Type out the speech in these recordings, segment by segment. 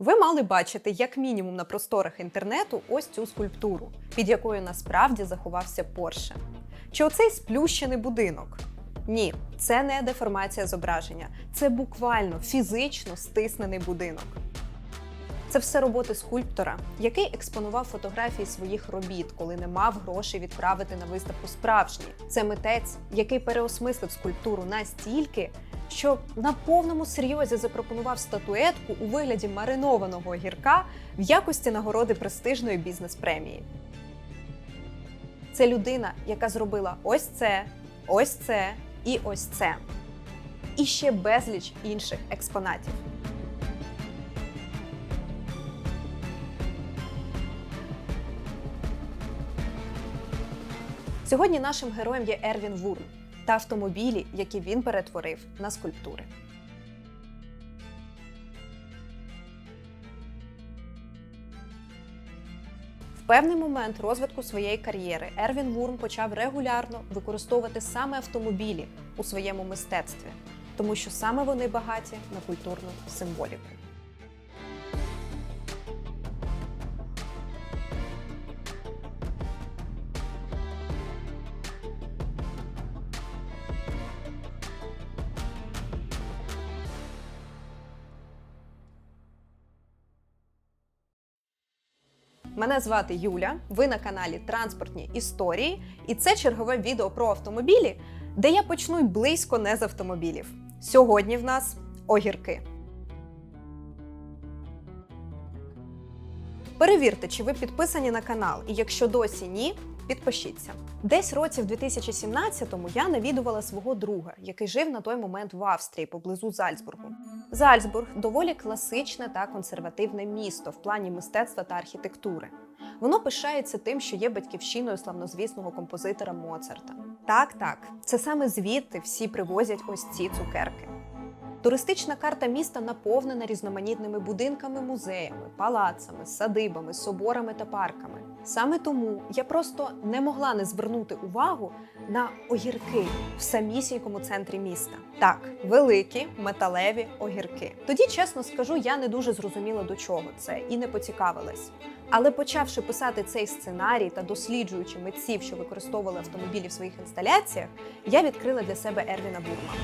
Ви мали бачити, як мінімум на просторах інтернету, ось цю скульптуру, під якою насправді заховався Порше. Чи оцей сплющений будинок? Ні, це не деформація зображення, це буквально фізично стиснений будинок. Це все роботи скульптора, який експонував фотографії своїх робіт, коли не мав грошей відправити на виставку справжні. Це митець, який переосмислив скульптуру настільки, що на повному серйозі запропонував статуетку у вигляді маринованого гірка в якості нагороди престижної бізнес-премії. Це людина, яка зробила ось це, ось це і ось це. І ще безліч інших експонатів. Сьогодні нашим героєм є Ервін Вурм та автомобілі, які він перетворив на скульптури. В певний момент розвитку своєї кар'єри Ервін Вурм почав регулярно використовувати саме автомобілі у своєму мистецтві, тому що саме вони багаті на культурну символіку. Мене звати Юля. Ви на каналі Транспортні історії, і це чергове відео про автомобілі, де я почну й близько не з автомобілів. Сьогодні в нас огірки. Перевірте, чи ви підписані на канал, і якщо досі ні, підпишіться. Десь році в 2017-му я навідувала свого друга, який жив на той момент в Австрії поблизу Зальцбургу. Зальцбург доволі класичне та консервативне місто в плані мистецтва та архітектури. Воно пишається тим, що є батьківщиною славнозвісного композитора Моцарта. Так, так, це саме звідти всі привозять ось ці цукерки. Туристична карта міста наповнена різноманітними будинками, музеями, палацами, садибами, соборами та парками. Саме тому я просто не могла не звернути увагу на огірки в самісінькому центрі міста. Так, великі металеві огірки. Тоді, чесно скажу, я не дуже зрозуміла до чого це і не поцікавилась. Але почавши писати цей сценарій та досліджуючи митців, що використовували автомобілі в своїх інсталяціях, я відкрила для себе Ервіна Бурма.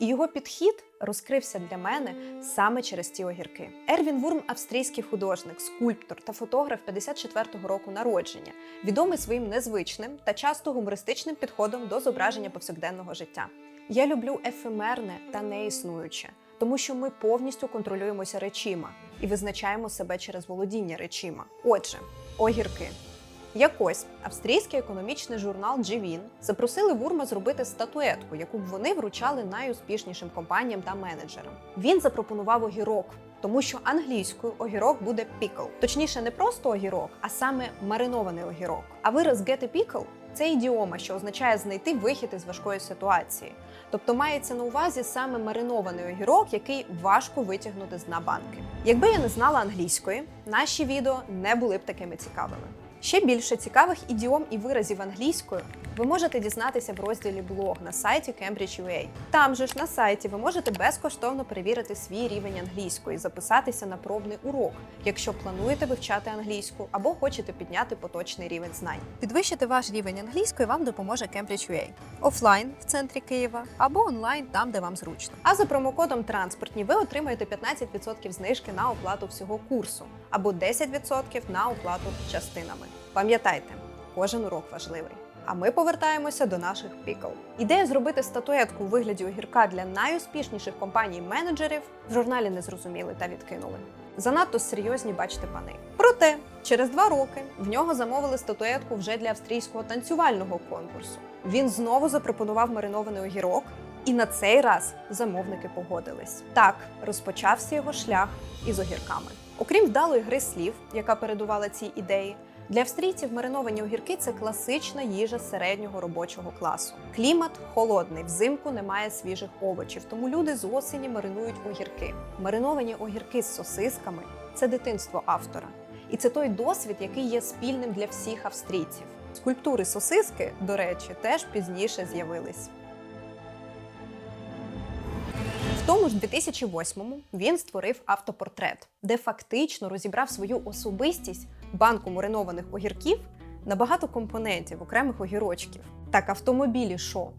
І його підхід розкрився для мене саме через ці огірки. Ервін Вурм австрійський художник, скульптор та фотограф 54-го року народження, відомий своїм незвичним та часто гумористичним підходом до зображення повсякденного життя. Я люблю ефемерне та неіснуюче, тому що ми повністю контролюємося речима і визначаємо себе через володіння речима. Отже, огірки. Якось австрійський економічний журнал Дживін запросили Вурма зробити статуетку, яку б вони вручали найуспішнішим компаніям та менеджерам. Він запропонував огірок, тому що англійською огірок буде pickle. Точніше, не просто огірок, а саме маринований огірок. А вираз get a pickle – це ідіома, що означає знайти вихід із важкої ситуації. Тобто мається на увазі саме маринований огірок, який важко витягнути з дна банки. Якби я не знала англійської, наші відео не були б такими цікавими. Ще більше цікавих ідіом і виразів англійською ви можете дізнатися в розділі блог на сайті Cambridge.ua. Там же ж на сайті ви можете безкоштовно перевірити свій рівень англійської, записатися на пробний урок, якщо плануєте вивчати англійську або хочете підняти поточний рівень знань. Підвищити ваш рівень англійської вам допоможе Cambridge.ua. офлайн в центрі Києва або онлайн там, де вам зручно. А за промокодом транспортні ви отримаєте 15% знижки на оплату всього курсу або 10% на оплату частинами. Пам'ятайте, кожен урок важливий. А ми повертаємося до наших пікл. Ідея зробити статуетку у вигляді огірка для найуспішніших компаній-менеджерів в журналі не зрозуміли та відкинули. Занадто серйозні бачите пани. Проте через два роки в нього замовили статуетку вже для австрійського танцювального конкурсу. Він знову запропонував маринований огірок, і на цей раз замовники погодились. Так розпочався його шлях із огірками. Окрім вдалої гри слів, яка передувала цій ідеї, для австрійців мариновані огірки це класична їжа середнього робочого класу. Клімат холодний, взимку немає свіжих овочів, тому люди з осені маринують огірки. Мариновані огірки з сосисками це дитинство автора. І це той досвід, який є спільним для всіх австрійців. Скульптури сосиски, до речі, теж пізніше з'явились. В тому ж 2008-му він створив автопортрет, де фактично розібрав свою особистість банку маринованих огірків на багато компонентів окремих огірочків. Так, автомобілі що?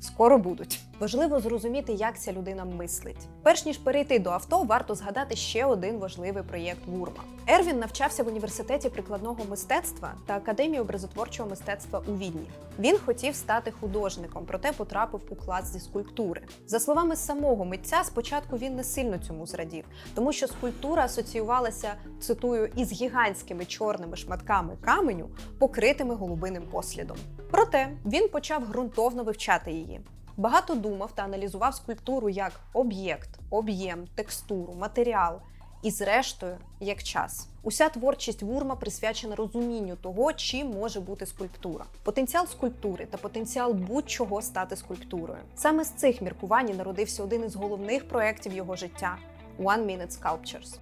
Скоро будуть. Важливо зрозуміти, як ця людина мислить. Перш ніж перейти до авто, варто згадати ще один важливий проєкт Вурма. Ервін навчався в університеті прикладного мистецтва та академії образотворчого мистецтва у Відні. Він хотів стати художником, проте потрапив у клас зі скульптури. За словами самого митця, спочатку він не сильно цьому зрадів, тому що скульптура асоціювалася цитую із гігантськими чорними шматками каменю, покритими голубиним послідом. Проте він почав ґрунтовно вивчати її. Багато думав та аналізував скульптуру як об'єкт, об'єм, текстуру, матеріал і, зрештою, як час. Уся творчість Вурма присвячена розумінню того, чим може бути скульптура, потенціал скульптури та потенціал будь-чого стати скульптурою. Саме з цих міркувань народився один із головних проєктів його життя One Minute Sculptures.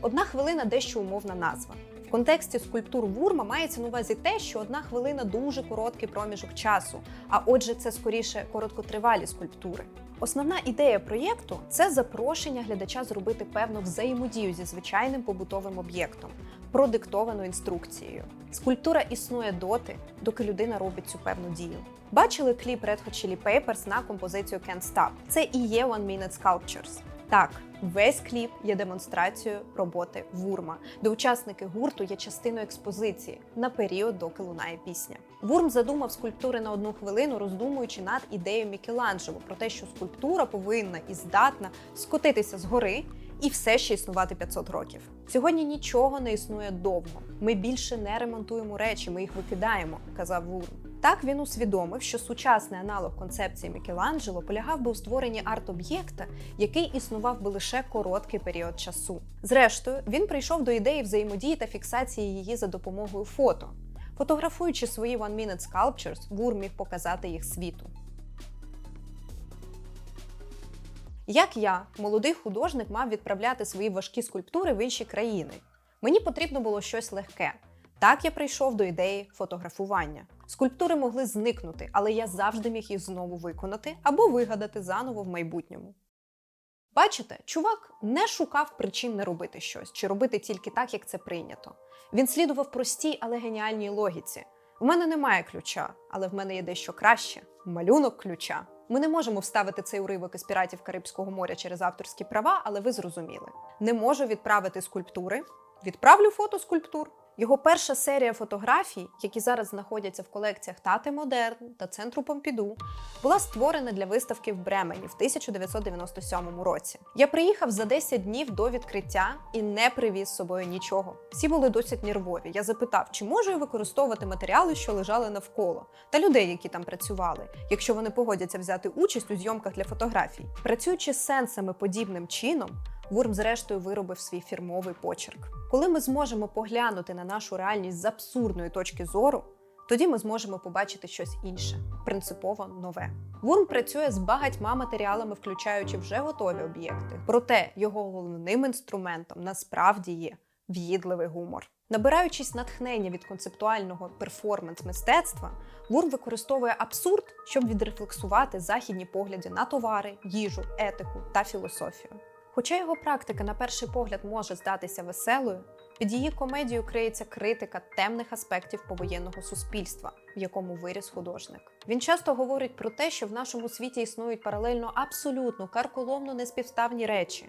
Одна хвилина дещо умовна назва. Контексті скульптур Вурма мається на увазі те, що одна хвилина дуже короткий проміжок часу, а отже, це скоріше короткотривалі скульптури. Основна ідея проєкту це запрошення глядача зробити певну взаємодію зі звичайним побутовим об'єктом, продиктовану інструкцією. Скульптура існує доти, доки людина робить цю певну дію. Бачили кліп Red Hot Chili Peppers на композицію Can't Stop? Це і є One Minute Sculptures. Так, весь кліп є демонстрацією роботи Вурма, де учасники гурту є частиною експозиції на період, доки лунає пісня. Вурм задумав скульптури на одну хвилину, роздумуючи над ідеєю Мікеланджело про те, що скульптура повинна і здатна скотитися з гори і все ще існувати 500 років. Сьогодні нічого не існує довго. Ми більше не ремонтуємо речі, ми їх викидаємо, казав Вурм. Так він усвідомив, що сучасний аналог концепції Мікеланджело полягав би у створенні арт-об'єкта, який існував би лише короткий період часу. Зрештою, він прийшов до ідеї взаємодії та фіксації її за допомогою фото. Фотографуючи свої One Minute Sculptures, Вур міг показати їх світу. Як я, молодий художник, мав відправляти свої важкі скульптури в інші країни. Мені потрібно було щось легке. Так я прийшов до ідеї фотографування. Скульптури могли зникнути, але я завжди міг їх знову виконати або вигадати заново в майбутньому. Бачите, чувак не шукав причин не робити щось чи робити тільки так, як це прийнято. Він слідував простій, але геніальній логіці. У мене немає ключа, але в мене є дещо краще малюнок ключа. Ми не можемо вставити цей уривок із піратів Карибського моря через авторські права, але ви зрозуміли. Не можу відправити скульптури. Відправлю фото скульптур. Його перша серія фотографій, які зараз знаходяться в колекціях Тати Модерн та центру Помпіду, була створена для виставки в Бремені в 1997 році. Я приїхав за 10 днів до відкриття і не привіз з собою нічого. Всі були досить нервові. Я запитав, чи можу я використовувати матеріали, що лежали навколо, та людей, які там працювали, якщо вони погодяться взяти участь у зйомках для фотографій. Працюючи з сенсами подібним чином. Вурм, зрештою, виробив свій фірмовий почерк. Коли ми зможемо поглянути на нашу реальність з абсурдної точки зору, тоді ми зможемо побачити щось інше, принципово нове. Вурм працює з багатьма матеріалами, включаючи вже готові об'єкти. Проте його головним інструментом насправді є в'їдливий гумор. Набираючись натхнення від концептуального перформанс-мистецтва, Вурм використовує абсурд, щоб відрефлексувати західні погляди на товари, їжу, етику та філософію. Хоча його практика на перший погляд може здатися веселою, під її комедією криється критика темних аспектів повоєнного суспільства, в якому виріс художник. Він часто говорить про те, що в нашому світі існують паралельно абсолютно карколомно неспівставні речі.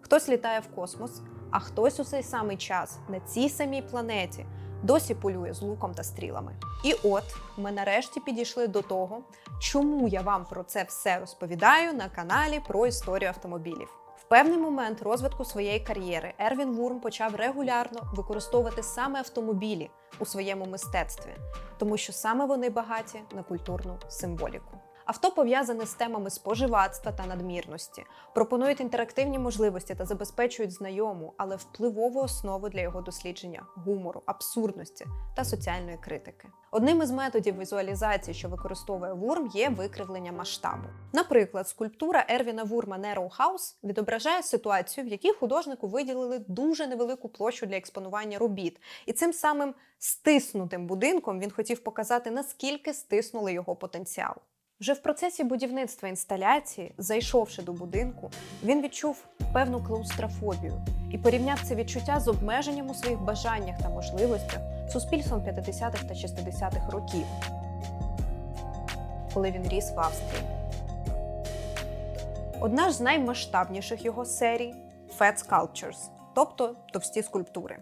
Хтось літає в космос, а хтось у цей самий час на цій самій планеті досі полює з луком та стрілами. І от ми нарешті підійшли до того, чому я вам про це все розповідаю на каналі про історію автомобілів. Певний момент розвитку своєї кар'єри Ервін Вурм почав регулярно використовувати саме автомобілі у своєму мистецтві, тому що саме вони багаті на культурну символіку. Авто пов'язане з темами споживацтва та надмірності, пропонують інтерактивні можливості та забезпечують знайому, але впливову основу для його дослідження гумору, абсурдності та соціальної критики. Одним із методів візуалізації, що використовує Вурм, є викривлення масштабу. Наприклад, скульптура Ервіна Вурма Narrow House відображає ситуацію, в якій художнику виділили дуже невелику площу для експонування робіт, і цим самим стиснутим будинком він хотів показати, наскільки стиснули його потенціал. Вже в процесі будівництва інсталяції, зайшовши до будинку, він відчув певну клаустрофобію і порівняв це відчуття з обмеженням у своїх бажаннях та можливостях суспільством 50-х та 60-х років, коли він ріс в Австрії. Одна ж з наймасштабніших його серій Fat Sculptures, тобто товсті скульптури.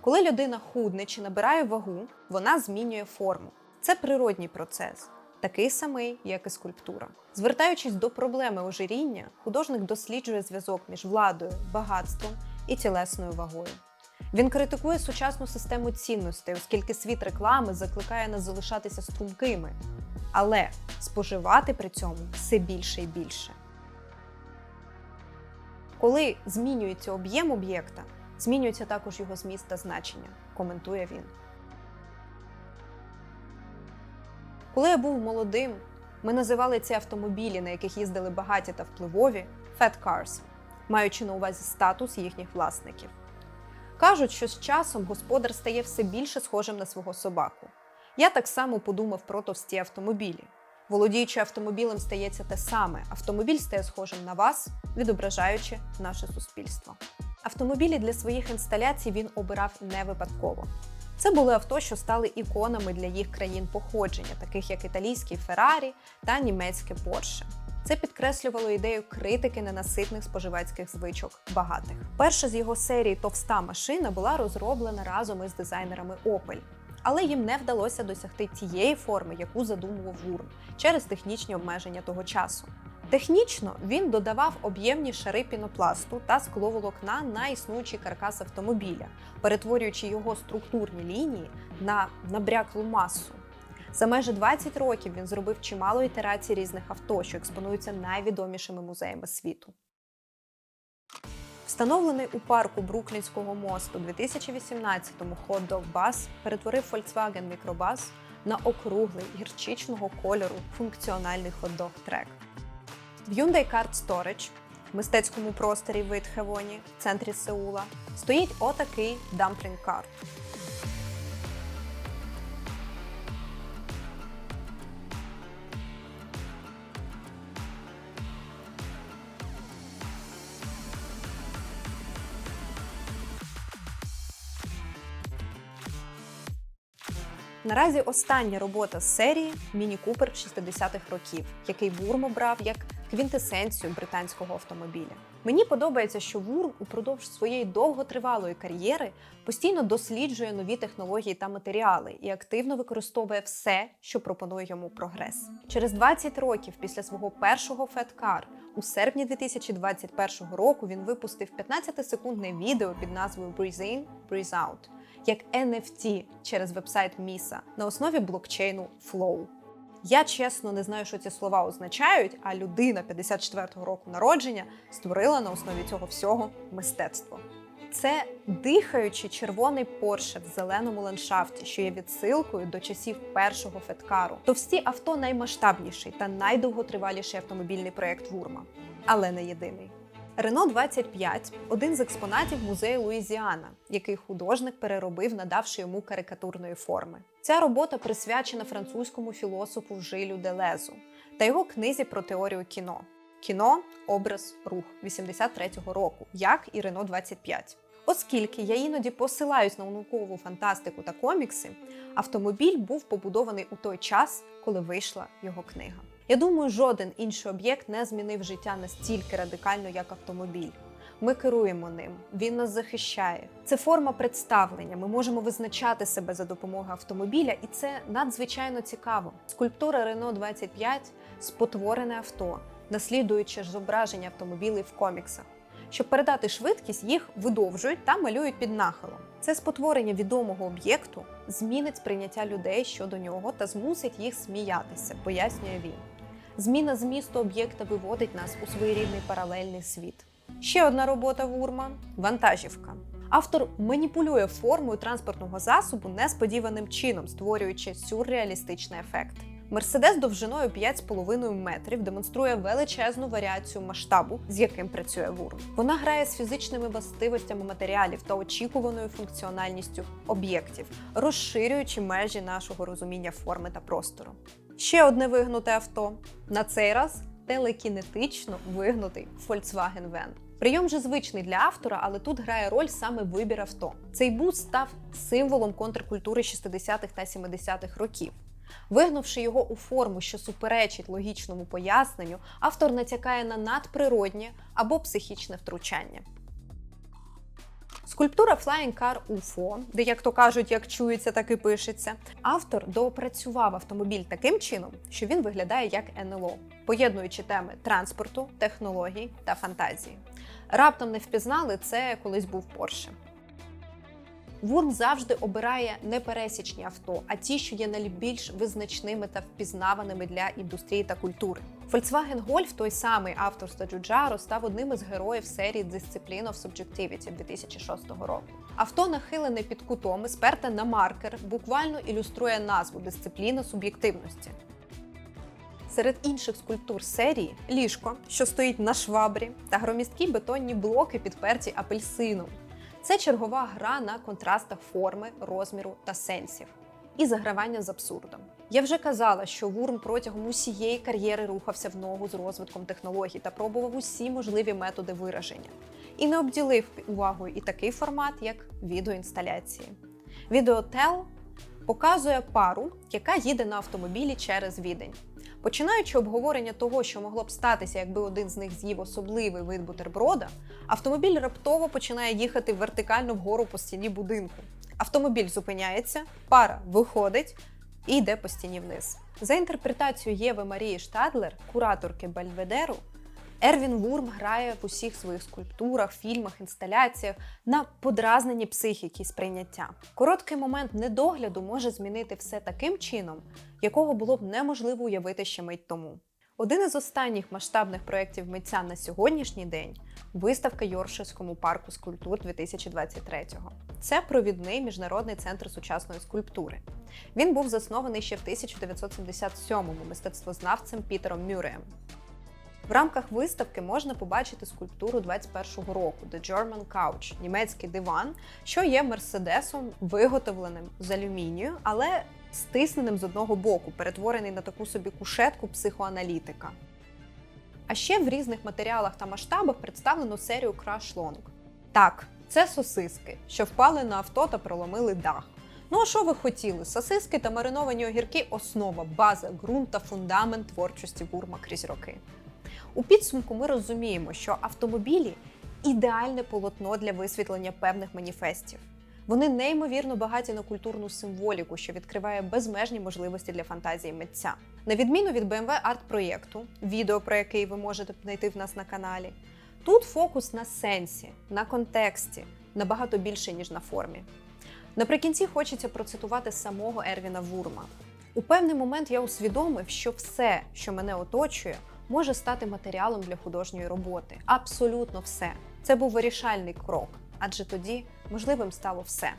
Коли людина худне чи набирає вагу, вона змінює форму. Це природній процес, такий самий, як і скульптура. Звертаючись до проблеми ожиріння, художник досліджує зв'язок між владою, багатством і тілесною вагою. Він критикує сучасну систему цінностей, оскільки світ реклами закликає нас залишатися стрункими, але споживати при цьому все більше і більше. Коли змінюється об'єм об'єкта, змінюється також його зміст та значення, коментує він. Коли я був молодим, ми називали ці автомобілі, на яких їздили багаті та впливові, fat cars, маючи на увазі статус їхніх власників. Кажуть, що з часом господар стає все більше схожим на свого собаку. Я так само подумав про товсті автомобілі. Володіючи автомобілем, стається те саме. Автомобіль стає схожим на вас, відображаючи наше суспільство. Автомобілі для своїх інсталяцій він обирав не випадково. Це були авто, що стали іконами для їх країн походження, таких як італійський Феррарі та німецьке Порше. Це підкреслювало ідею критики ненаситних споживацьких звичок багатих. Перша з його серії товста машина була розроблена разом із дизайнерами Opel. Але їм не вдалося досягти тієї форми, яку задумував Вурм, через технічні обмеження того часу. Технічно він додавав об'ємні шари пінопласту та скловолокна на існуючий каркас автомобіля, перетворюючи його структурні лінії на набряклу масу. За майже 20 років він зробив чимало ітерацій різних авто, що експонуються найвідомішими музеями світу. Встановлений у парку Бруклінського мосту у 2018-му Hot Dog Bus перетворив Volkswagen Microbus на округлий гірчичного кольору функціональний хот-дог трек. В Hyundai Card Storage в мистецькому просторі в Ітхевоні, в центрі Сеула, стоїть отакий дамплінг кар. Наразі остання робота з серії Міні Купер 60-х років, який Вурм обрав як квінтесенцію британського автомобіля. Мені подобається, що Вурм упродовж своєї довготривалої кар'єри постійно досліджує нові технології та матеріали і активно використовує все, що пропонує йому прогрес. Через 20 років після свого першого феткар у серпні 2021 року він випустив 15-секундне відео під назвою Breathe In, Breathe Out як NFT через вебсайт Міса на основі блокчейну Flow. Я чесно не знаю, що ці слова означають, а людина 54-го року народження створила на основі цього всього мистецтво. Це дихаючий червоний порше в зеленому ландшафті, що є відсилкою до часів першого феткару. Товсті авто наймасштабніший та найдовготриваліший автомобільний проєкт Вурма, але не єдиний. Рено 25 один з експонатів музею Луїзіана, який художник переробив, надавши йому карикатурної форми. Ця робота присвячена французькому філософу Жилю Делезу та його книзі про теорію кіно. Кіно, образ, рух 83-го року, як і Рено 25. Оскільки я іноді посилаюсь на наукову фантастику та комікси, автомобіль був побудований у той час, коли вийшла його книга. Я думаю, жоден інший об'єкт не змінив життя настільки радикально, як автомобіль. Ми керуємо ним, він нас захищає. Це форма представлення. Ми можемо визначати себе за допомогою автомобіля, і це надзвичайно цікаво. Скульптура Renault 25 спотворене авто, наслідуючи зображення автомобілів в коміксах. Щоб передати швидкість, їх видовжують та малюють під нахилом. Це спотворення відомого об'єкту змінить сприйняття людей щодо нього та змусить їх сміятися, пояснює він. Зміна змісту об'єкта виводить нас у своєрідний паралельний світ. Ще одна робота Вурма вантажівка. Автор маніпулює формою транспортного засобу несподіваним чином, створюючи сюрреалістичний ефект. Мерседес довжиною 5,5 метрів демонструє величезну варіацію масштабу, з яким працює Вурм. Вона грає з фізичними властивостями матеріалів та очікуваною функціональністю об'єктів, розширюючи межі нашого розуміння форми та простору. Ще одне вигнуте авто. На цей раз телекінетично вигнутий Volkswagen Van. Прийом же звичний для автора, але тут грає роль саме вибір авто. Цей бус став символом контркультури 60-х та 70-х років. Вигнувши його у форму, що суперечить логічному поясненню, автор натякає на надприроднє або психічне втручання. Скульптура Flying Car UFO, де, як то кажуть, як чується, так і пишеться. Автор доопрацював автомобіль таким чином, що він виглядає як НЛО, поєднуючи теми транспорту, технологій та фантазії. Раптом не впізнали це колись був Порше. Вурм завжди обирає не пересічні авто, а ті, що є найбільш визначними та впізнаваними для індустрії та культури. Volkswagen Golf, той самий авторства Джуджаро, став одним із героїв серії Discipline of Subjectivity 2006 року. Авто нахилене під кутом і сперте на маркер, буквально ілюструє назву дисципліна суб'єктивності. Серед інших скульптур серії ліжко, що стоїть на швабрі, та громісткі бетонні блоки, підперті апельсином. Це чергова гра на контрастах форми, розміру та сенсів і загравання з абсурдом. Я вже казала, що Вурм протягом усієї кар'єри рухався в ногу з розвитком технологій та пробував усі можливі методи вираження. І не обділив увагою і такий формат, як відеоінсталяції. Відеотел показує пару, яка їде на автомобілі через відень. Починаючи обговорення того, що могло б статися, якби один з них з'їв особливий вид бутерброда, автомобіль раптово починає їхати вертикально вгору по стіні будинку. Автомобіль зупиняється, пара виходить і йде по стіні вниз. За інтерпретацією Єви Марії Штадлер, кураторки Бельведеру, Ервін Вурм грає в усіх своїх скульптурах, фільмах, інсталяціях на подразненні психіки сприйняття. Короткий момент недогляду може змінити все таким чином, якого було б неможливо уявити ще мить тому. Один із останніх масштабних проєктів митця на сьогоднішній день виставка Йорширському парку скульптур 2023-го. Це провідний міжнародний центр сучасної скульптури. Він був заснований ще в 1977-му мистецтвознавцем Пітером Мюреєм. В рамках виставки можна побачити скульптуру 21-го року The German Couch – німецький диван, що є мерседесом, виготовленим з алюмінію, але стисненим з одного боку, перетворений на таку собі кушетку психоаналітика. А ще в різних матеріалах та масштабах представлено серію Long. Так, це сосиски, що впали на авто та проломили дах. Ну а що ви хотіли? Сосиски та мариновані огірки основа, база, ґрунт та фундамент творчості бурма крізь роки. У підсумку ми розуміємо, що автомобілі ідеальне полотно для висвітлення певних маніфестів. Вони неймовірно багаті на культурну символіку, що відкриває безмежні можливості для фантазії митця. На відміну від BMW арт-проєкту, відео про який ви можете знайти в нас на каналі. Тут фокус на сенсі, на контексті, набагато більше, ніж на формі. Наприкінці хочеться процитувати самого Ервіна Вурма. У певний момент я усвідомив, що все, що мене оточує, може стати матеріалом для художньої роботи. Абсолютно все. Це був вирішальний крок, адже тоді можливим стало все.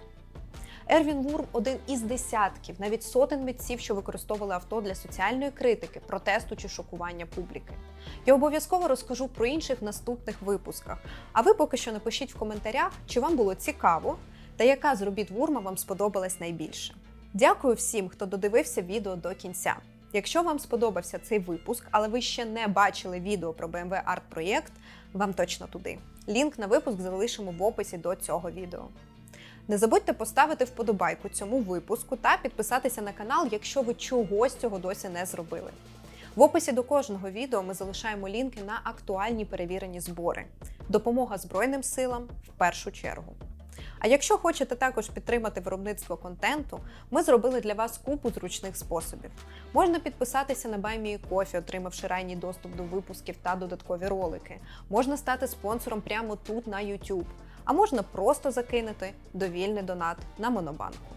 Ервін Вурм один із десятків, навіть сотень митців, що використовували авто для соціальної критики, протесту чи шокування публіки. Я обов'язково розкажу про інших в наступних випусках. А ви поки що напишіть в коментарях, чи вам було цікаво та яка з робіт Вурма вам сподобалась найбільше. Дякую всім, хто додивився відео до кінця. Якщо вам сподобався цей випуск, але ви ще не бачили відео про BMW арт проєкт, вам точно туди. Лінк на випуск залишимо в описі до цього відео. Не забудьте поставити вподобайку цьому випуску та підписатися на канал, якщо ви чогось цього досі не зробили. В описі до кожного відео ми залишаємо лінки на актуальні перевірені збори. Допомога Збройним силам в першу чергу. А якщо хочете також підтримати виробництво контенту, ми зробили для вас купу зручних способів. Можна підписатися на BuyMeCoffee, отримавши ранній доступ до випусків та додаткові ролики. Можна стати спонсором прямо тут на YouTube, а можна просто закинути довільний донат на Монобанку.